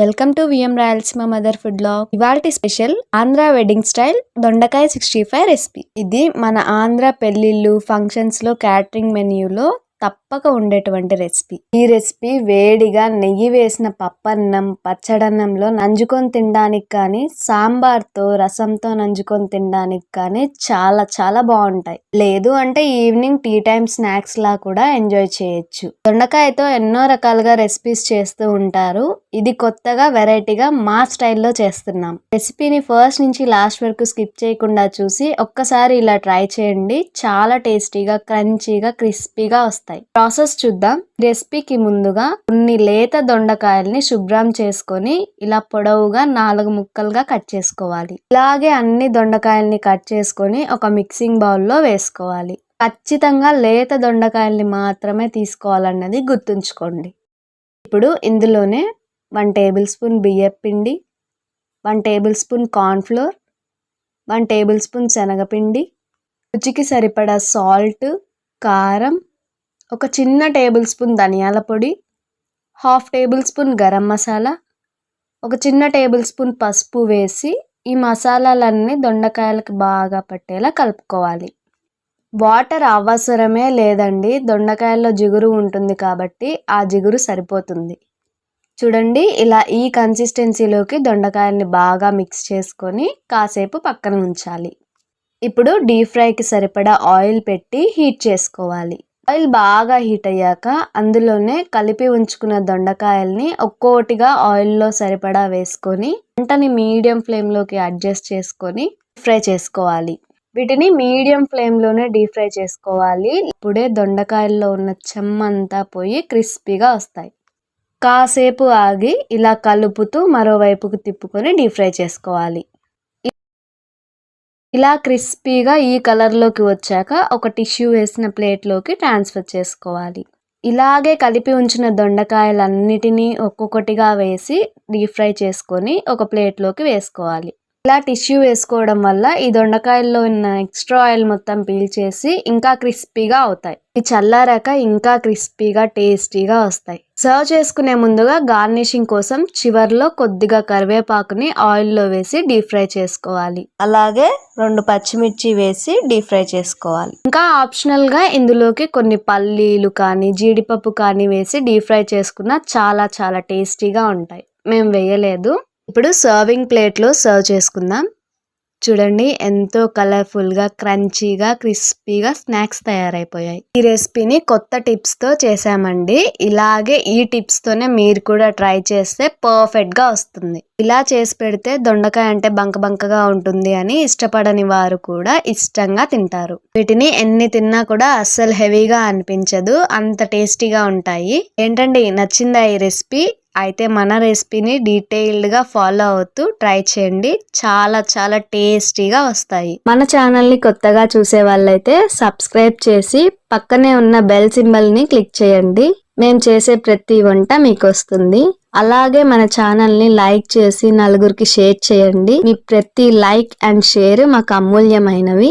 Welcome to VM Rayalaseema mother food blog. ఇవాల్టి special Andhra wedding style దొండకాయ sixty five recipe. ఇది మన ఆంధ్ర పెళ్ళిళ్ళు ఫంక్షన్స్లో క్యాటరింగ్ మెన్యూలో తప్పక ఉండేటువంటి రెసిపీ. ఈ రెసిపీ వేడిగా నెయ్యి వేసిన పప్పన్నం పచ్చడన్నంలో నంజుకొని తినడానికి కానీ సాంబార్తో రసంతో నంజుకొని తినడానికి కానీ చాలా చాలా బాగుంటాయి. లేదు అంటే ఈవినింగ్ టీ టైం స్నాక్స్ లా కూడా ఎంజాయ్ చేయొచ్చు. దొండకాయతో ఎన్నో రకాలుగా రెసిపీస్ చేస్తూ ఉంటారు. ఇది కొత్తగా వెరైటీగా మా స్టైల్లో చేస్తున్నాం. రెసిపీని ఫస్ట్ నుంచి లాస్ట్ వరకు స్కిప్ చేయకుండా చూసి ఒక్కసారి ఇలా ట్రై చేయండి. చాలా టేస్టీగా క్రంచీగా క్రిస్పీగా వస్తాయి. ప్రాసెస్ చూద్దాం. రెసిపీకి ముందుగా కొన్ని లేత దొండకాయల్ని శుభ్రం చేసుకొని ఇలా పొడవుగా నాలుగు ముక్కలుగా కట్ చేసుకోవాలి. ఇలాగే అన్ని దొండకాయల్ని కట్ చేసుకొని ఒక మిక్సింగ్ బౌల్లో వేసుకోవాలి. ఖచ్చితంగా లేత దొండకాయల్ని మాత్రమే తీసుకోవాలన్నది గుర్తుంచుకోండి. ఇప్పుడు ఇందులోనే వన్ టేబుల్ స్పూన్ బియ్యం పిండి one tablespoon cornflour one tablespoon శనగపిండి రుచికి సరిపడా సాల్ట్ కారం ఒక చిన్న టేబుల్ స్పూన్ ధనియాల పొడి half tablespoon garam masala ఒక చిన్న టేబుల్ స్పూన్ పసుపు వేసి ఈ మసాలాలన్నీ దొండకాయలకు బాగా పట్టేలా కలుపుకోవాలి. వాటర్ అవసరమే లేదండి దొండకాయల్లో జిగురు ఉంటుంది కాబట్టి ఆ జిగురు సరిపోతుంది. చూడండి ఇలా ఈ కన్సిస్టెన్సీలోకి దొండకాయల్ని బాగా మిక్స్ చేసుకొని కాసేపు పక్కన ఉంచాలి. ఇప్పుడు డీప్ ఫ్రైకి సరిపడా ఆయిల్ పెట్టి హీట్ చేసుకోవాలి. ఆయిల్ బాగా హీట్ అయ్యాక అందులోనే కలిపి ఉంచుకున్న దొండకాయల్ని ఒక్కోటిగా ఆయిల్లో సరిపడా వేసుకొని వంటని మీడియం ఫ్లేమ్లోకి అడ్జస్ట్ చేసుకొని ఫ్రై చేసుకోవాలి. వీటిని మీడియం ఫ్లేమ్లోనే డీప్ ఫ్రై చేసుకోవాలి. ఇప్పుడే దొండకాయల్లో ఉన్న చెమ్మంతా పోయి క్రిస్పీగా వస్తాయి. కాసేపు ఆగి ఇలా కలుపుతూ మరోవైపుకు తిప్పుకొని డీప్ ఫ్రై చేసుకోవాలి. ఇలా క్రిస్పీగా ఈ కలర్లోకి వచ్చాక ఒక టిష్యూ వేసిన ప్లేట్లోకి ట్రాన్స్ఫర్ చేసుకోవాలి. ఇలాగే కలిపి ఉంచిన దొండకాయలన్నిటినీ ఒక్కొక్కటిగా వేసి డీప్ ఫ్రై చేసుకొని ఒక ప్లేట్లోకి వేసుకోవాలి. ఇలా టిష్యూ వేసుకోవడం వల్ల ఈ దొండకాయల్లో ఉన్న ఎక్స్ట్రా ఆయిల్ మొత్తం పీల్చేసి ఇంకా క్రిస్పీగా అవుతాయి. ఈ చల్లారాక ఇంకా క్రిస్పీగా టేస్టీగా వస్తాయి. సర్వ్ చేసుకునే ముందుగా గార్నిషింగ్ కోసం చివర్లో కొద్దిగా కరివేపాకుని ఆయిల్లో వేసి డీప్ ఫ్రై చేసుకోవాలి. అలాగే రెండు పచ్చిమిర్చి వేసి డీప్ ఫ్రై చేసుకోవాలి. ఇంకా ఆప్షనల్గా ఇందులోకి కొన్ని పల్లీలు కానీ జీడిపప్పు కానీ వేసి డీప్ ఫ్రై చేసుకున్న చాలా చాలా టేస్టీగా ఉంటాయి. మేము వేయలేదు. ఇప్పుడు సర్వింగ్ ప్లేట్లో సర్వ్ చేసుకుందాం. చూడండి ఎంతో కలర్ఫుల్గా క్రంచీగా క్రిస్పీగా స్నాక్స్ తయారైపోయాయి. ఈ రెసిపీని కొత్త టిప్స్తో చేసామండి ఇలాగే ఈ టిప్స్తోనే మీరు కూడా ట్రై చేస్తే పర్ఫెక్ట్గా వస్తుంది. ఇలా చేసి పెడితే దొండకాయ అంటే బంక బంకగా ఉంటుంది అని ఇష్టపడని వారు కూడా ఇష్టంగా తింటారు. వీటిని ఎన్ని తిన్నా కూడా అస్సలు హెవీగా అనిపించదు. అంత టేస్టీగా ఉంటాయి. ఏంటండి నచ్చిందా ఈ రెసిపీ అయితే మన రెసిపీని డీటెయిల్డ్గా ఫాలో అవుతూ ట్రై చేయండి. చాలా చాలా టేస్టీగా వస్తాయి. మన ఛానల్ని కొత్తగా చూసే వాళ్ళైతే సబ్స్క్రైబ్ చేసి పక్కనే ఉన్న బెల్ సింబల్ని క్లిక్ చేయండి. మేము చేసే ప్రతి వంట మీకు వస్తుంది అలాగే మన ఛానల్ని లైక్ చేసి నలుగురికి షేర్ చేయండి. మీ ప్రతి లైక్ అండ్ షేర్ మాకు అమూల్యమైనవి.